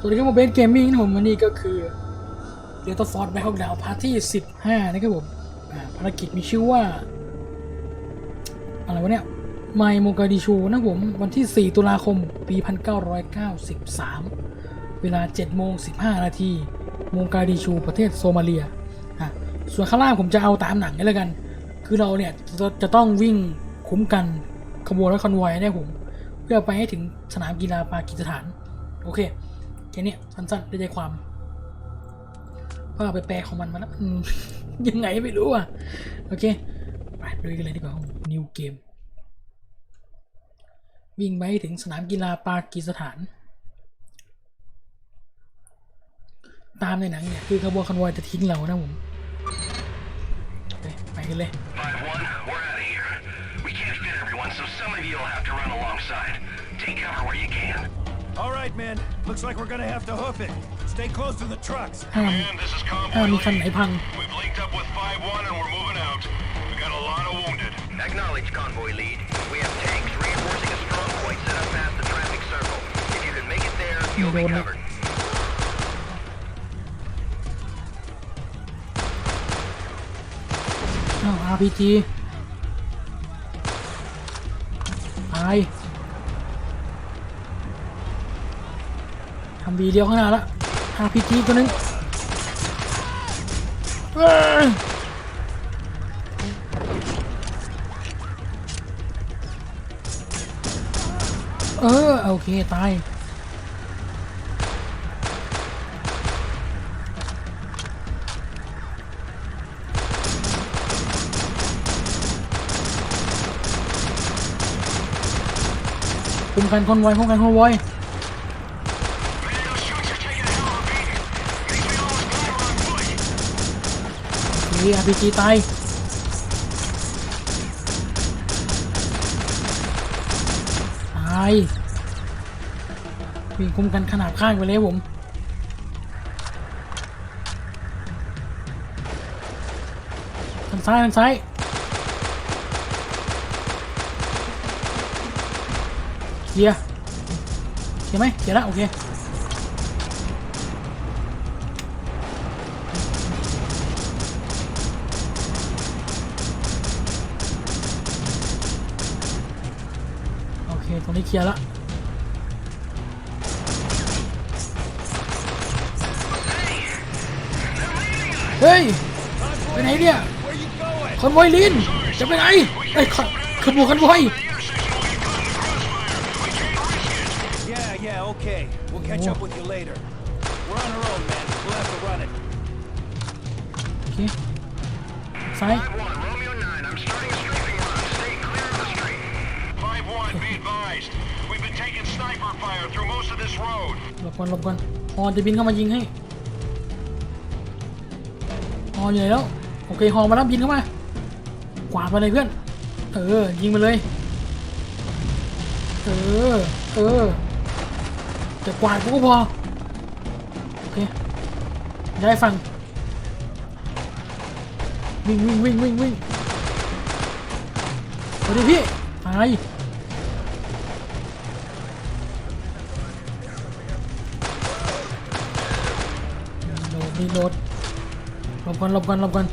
สวัสดีครับผมเบนเกมมิ่งนะผมวันนี้ก็คือเดลต้าฟอร์ดแบล็กดาวพาร์ที่15นะครับผมภารกิจมีชื่อว่า อะไรวะเนี่ยไมโมกาดิชูนะผม วันที่ 4 ตุลาคม ปี 1993 เวลา7โมง15 นาทีโมกาดิชู ประเทศโซมาเลียอะส่วนข้างล่างผมจะเอาตามหนังนี่แล้วกัน คือเราเนี่ยจะจะต้องวิ่งคุ้มกันขบวนรถคอนวอยเนี่ยผม เพื่อไปให้ถึงสนามกีฬาปากีสถาน โอเค ค่นี้สั้นๆได้ใจความว่าไปแปลของมันมาแล้วยังไงไม่รู้อะ โอเค ไปดูกันเลยดีกว่านิวเกม วิ่งไปถึงสนามกีฬาปากีสถาน ตามในหนังเนี่ย คือขบวนคอนวอยจะทิ้งเรานะผม ไปไปกันเลย Five one, we're out of here. We can't fit everyone, so some of you will have to run alongside. Take cover where you can. All right, men. Looks like we're gonna have to hoof it. Stay close to the trucks. ห้าม Man, this is ห้าม convoy มีคันไหน lead. พัง We've linked up with five one and we're moving out. We got a lot of wounded. Acknowledge convoy lead. We have tanks reinforcing a strong point set up past the traffic circle. If you can make it there, you'll be Don't let- covered. อ้าว RPG ตาย ทำวีเลี้ยวข้างหน้าละ RPG ตัวนึงเออโอเค ตายคุมกันคนไวคุมกันคนไว foot. นี่ RPG ตายตายวิ่งคุมกันขนาดข้างไปเลยผมทางซ้ายทางซ้ายเคลียร์เคลียร์ไหมเคลียร์แล้วโอเค นี้เคลียร์ละเฮ้ยไปไหนเนี่ย Where you going? คอนวอยลินจะไปไหนไอ้ยขขบวนคอนวอย Yeah, yeah, okay. หลบก่อนหลบก่อนฮอจะบินเข้ามายิงให้ฮออยู่ไหนแล้วโอเคฮอมาแล้วบินเข้ามากวาดมาเลยเพื่อน เออ ยิงมาเลย เออ เออจะกวาดกูก็พอ โอเคย้ายฝั่งวิ่งวิ่งวิ่งวิ่งวิ่งสวัสดีพี่ตา ยโดดนี่โดดหลบก่อนหลบก่อนหลบก่อน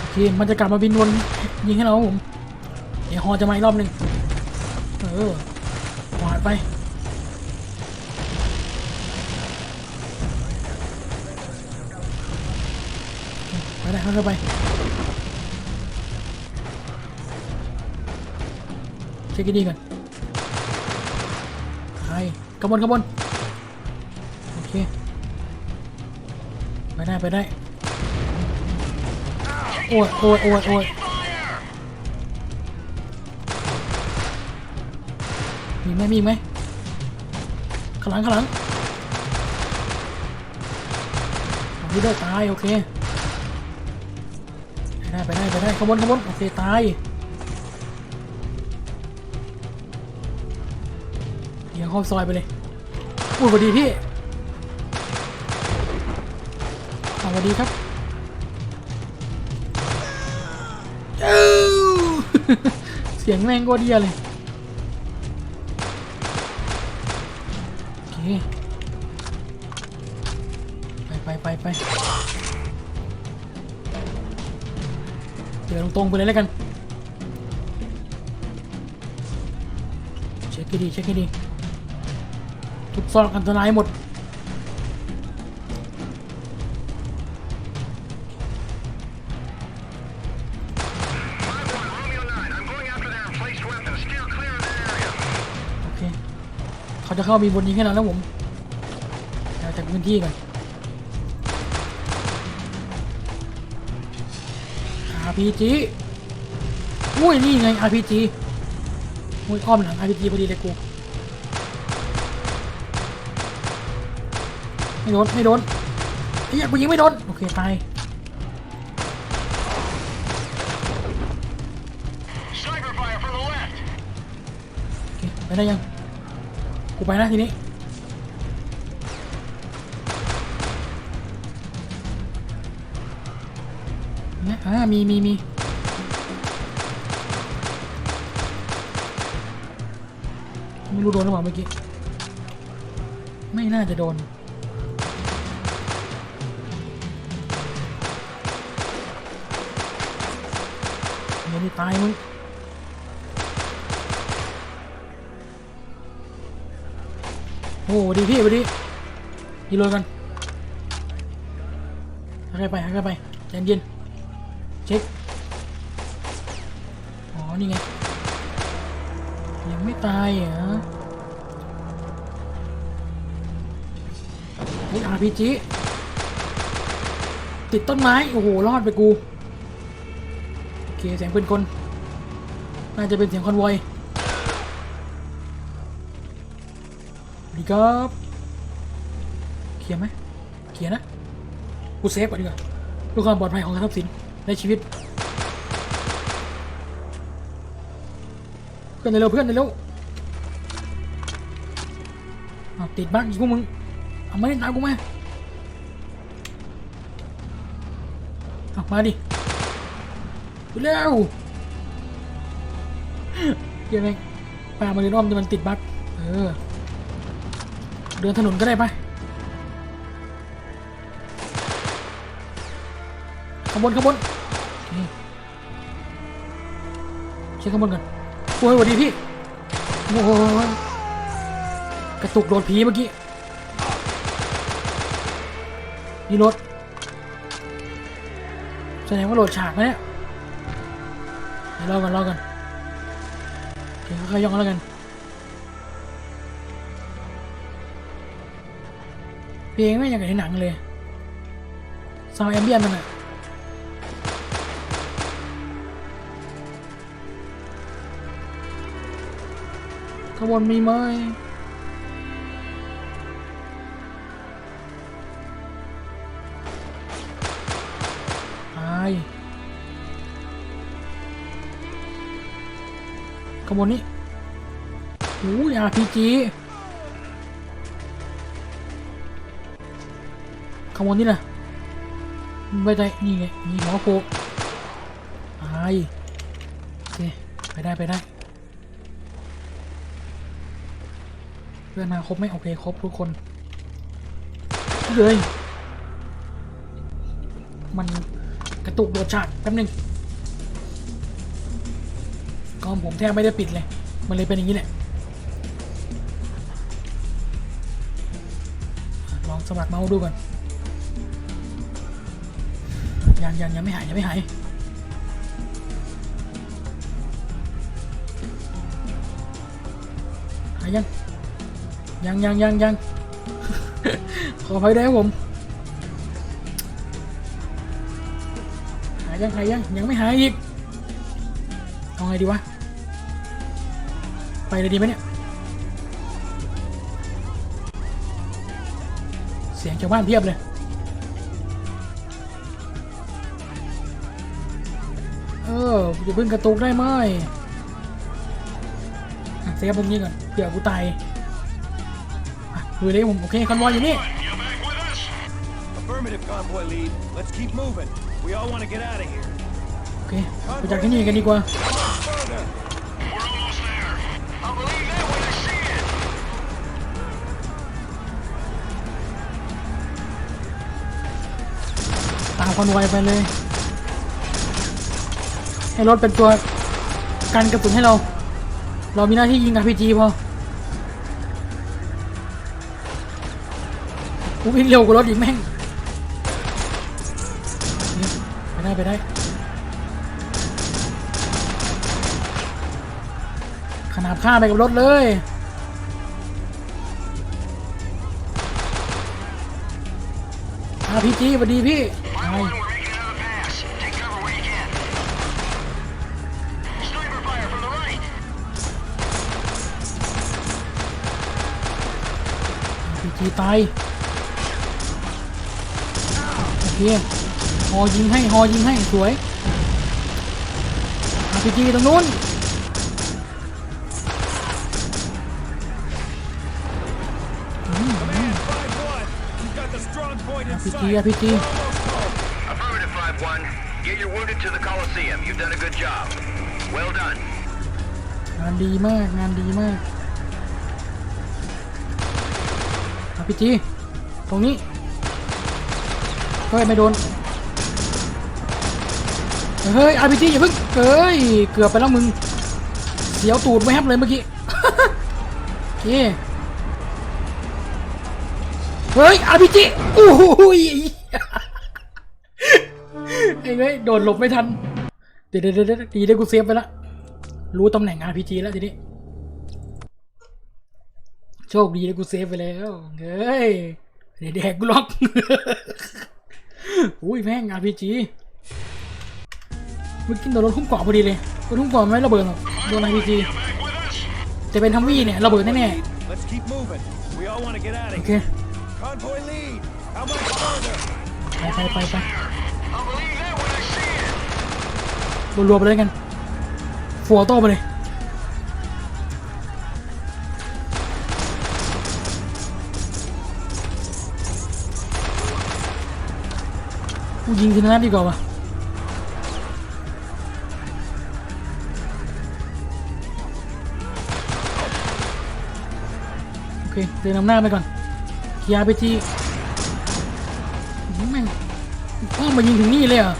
โอเคมันจะกลับมาบินวนยิงให้เราผมเดี๋ยวฮอจะมาอีกรอบหนึ่งเออกวาดไปไปได้เข้าไป เช็คดีๆกันไปกระบวนกระบวนโอเค ไปได้ไปได้ โอ้ยโอ้ยโอ้ยโอ้ยมีไหมมีไหมข้างหลังข้างหลังเอาที่ได้ตาย โอเค ไปได้ไปได้ไปได้ขบวนขบวนโอเค ตาย เข้าซอยไปเลยอุ้ยพอดีพี่สวัสดีครับเสียงแรงกว่าเดียเลยโอเคไปไปไปไปเดี๋ยวตรงๆไปเลยแล้วกัน เช็คให้ดีเช็คให้ดี ทุกซอกอันตรายหมด โอเค เขาจะเข้ามีบนี้งให้เรนแล้วผมจากพื้นที่ก่อนอาพีจีอุ้ย นี่ไงอาพีจีอุ้ยอ้อมหลังอาพีจีพอดีเลยกู ไม่โดนไม่โดนไอ้เหี้ยกูยิงไม่โดนโอเคตายไปได้ยังกูไปนะทีนี้เนี่ยอ่ามีมีมีไม่รู้โดนหรือเปล่าเมื่อกี้ ไม่น่าจะโดน ม่ตายมึงโอ้ดีพี่สวัสดียีโรยกันค่อยไปค่อยไปใจเย็นเช็คอ๋อนี่ไงยังไม่ตายเหรอเฮ้ย RPG ติดต้นไม้ โอ้โห รอดไปกู เคเสียงเป็นคน น่าจะเป็นเสียงคอนวอยดีครับเคลียร์ไหมเคลียร์นะ กูเซฟก่อนดีกว่าเพื่อความปลอดภัยของทรัพย์สินในชีวิต เพื่อนเร็วเพื่อนเร็วติดบั๊กอีกพวกมึง เอามาเล่นตามกูมาเอามาดิ เร็วเดี๋ยวแม่งปามาเรียนอ้อมแต่มันติดบั๊กเออ เดินถนนก็ได้ปะข้างบนข้างบนเช็คข้างบนก่อนโอ้ยสวัสดีพี่โอ้โหกระตุกโดนผีเมื่อกี้นี่รถแสดงว่าโหลดฉากนะเนี่ย รอกันรอกันโอเคค่อยย่องแล้วกันเพลงไม่อย่างกับในหนังเลยซาวแอมเบียนมันอะขบวนมีไหมตาย ขางบนนี้โอ้ย RPG ขโมยนี่นะไม่ได้นี่ไงมีหัวโปกตายโอเคไปได้ไปได้เพื่อนมาครบไหมโอเคครบทุกคนเลยมันกระตุกโดดฉากแป๊บหนึง กล้องผมแทบไม่ได้ปิดเลย มันเลยเป็นอย่างนี้แหละลองสมัครเมาส์ดูก่อนยังยังยังไม่หายยังไม่หายหายยังยังยังยังยังขออภัยด้วยผมหายยังหายยังยังไม่หายอีกเอาไงดีวะ ไปเลยดีไหมเนี่ย เสียงชาวบ้านเพียบเลย เอออย่าเพิ่งกระตุกได้ไหมอะเซฟตรงนี้ก่อนเดี๋ยวกูตายอะดูเลยผมโอเคคอนวอยอยู่นี่ You back with us? Affirmative, convoy lead. Let's keep moving. We all want to get out of here. โอเคเคไปจากที่นี่กันดีกว่า ตามคอนไวยไปเลย ให้รถเป็นตัวกันกระสุนให้เรา เรามีหน้าที่ยิง RPG พอกูวิ่งเร็วกว่ารถอีกแม่งไปได้ไปได้ขนาบข้าไปกับรถเลย RPG สวัสดีพี่ พีจีตายโอเคฮอยิงให้ฮอยิงให้สวยพีจีตรงนู้นพีจีอะพีจี 5-1. Get your wounded to the Coliseum. You've done a good job. Well done. งานดีมาก งานดีมาก RPG ตรงนี้เฮ้ยไม่โดน เฮ้ย RPG อย่าเพิ่งเฮ้ย เกือบไปแล้วมึง เสียวตูดไม่แฮบเลยเมื่อกี้โอเคเฮ้ย RPG โอ้โหย ไอ้เฮ้ยโดนหลบไม่ทัน เดี๋ยวเดี๋ยวเดี๋ยวดีได้กูเซฟไปละ รู้ตำแหน่ง RPG แล้วทีนี้ โชคดีนะกูเซฟไปแล้วเฮ้ยเดี๋ยวแดกกูล็อกอุ้ยแม่ง RPG เมื่อกี้โดนรถทุ่มเกาะพอดีเลยรถทุ่มเกาะไม่ระเบิดหรอกโดน RPG Back with us. จะเป็นทัมวี่เนี่ยระเบิดแน่ Let's keep moving. We all want to get out ๆ of โอเค here. Convoy lead. How much further? ไปไปไปไป รัวๆไปเลยกันฟัวโต้ไปเลยกูยิงทีนัดดีกว่าวะโอเคเดินนำหน้าไปก่อนเคลียร์ไปทีอื้อหือแม่งพ่อมายิงถึงนี่เลยเหรอ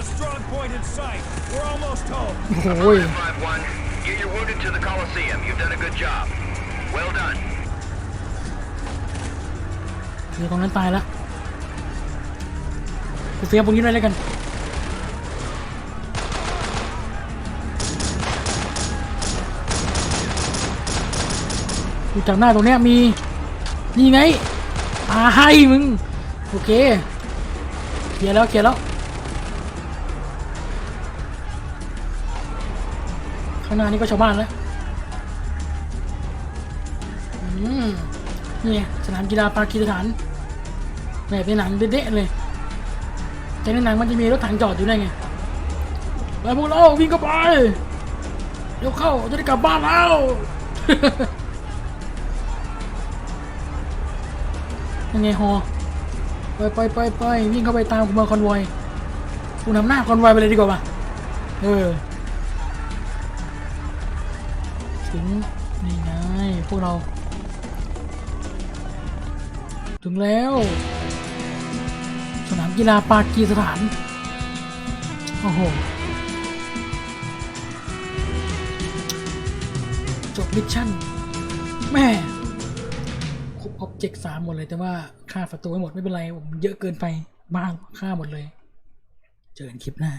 the strong point in sight. We're almost home. โอ้ย 5-1. Get your wounded to the Coliseum. You've done a good job. Well done. นี่ตรงนั้นตายแล้วกูเฟียบตรงนี้เลยแล้วกันดูจากหน้าตรงเนี้ยมี นี่ไงอาให้มึง โอเคเคลียร์แล้วเคลียร์แล้ว ข้างหน้านี่ก็ชาวบ้านแล้ว อืม นี่ไงสนามกีฬาปากีสถานแบบในหนังเด็ดเลยแต่ในหนังมันจะมีรถถังจอดอยู่ได้ไงไปพวกเราวิ่งเข้าไปเดี๋ยวเข้าจะได้กลับบ้านแล้วยังไงฮอไปไปไปไปวิ่งเข้าไปตามขบวนคอนวอยกูนำหน้าคอนวอยไปเลยดีกว่าป่ะเออถึงนี่ไงพวกเรา ถึงแล้ว สนามกีฬาปากีสถาน โอ้โห จบมิชชั่น แม่ครบออบเจกต์สามหมดเลยแต่ว่าค่าประตูไม่หมดไม่เป็นไรผมเยอะเกินไปบ้างค่าหมดเลย เจอกันคลิปหน้า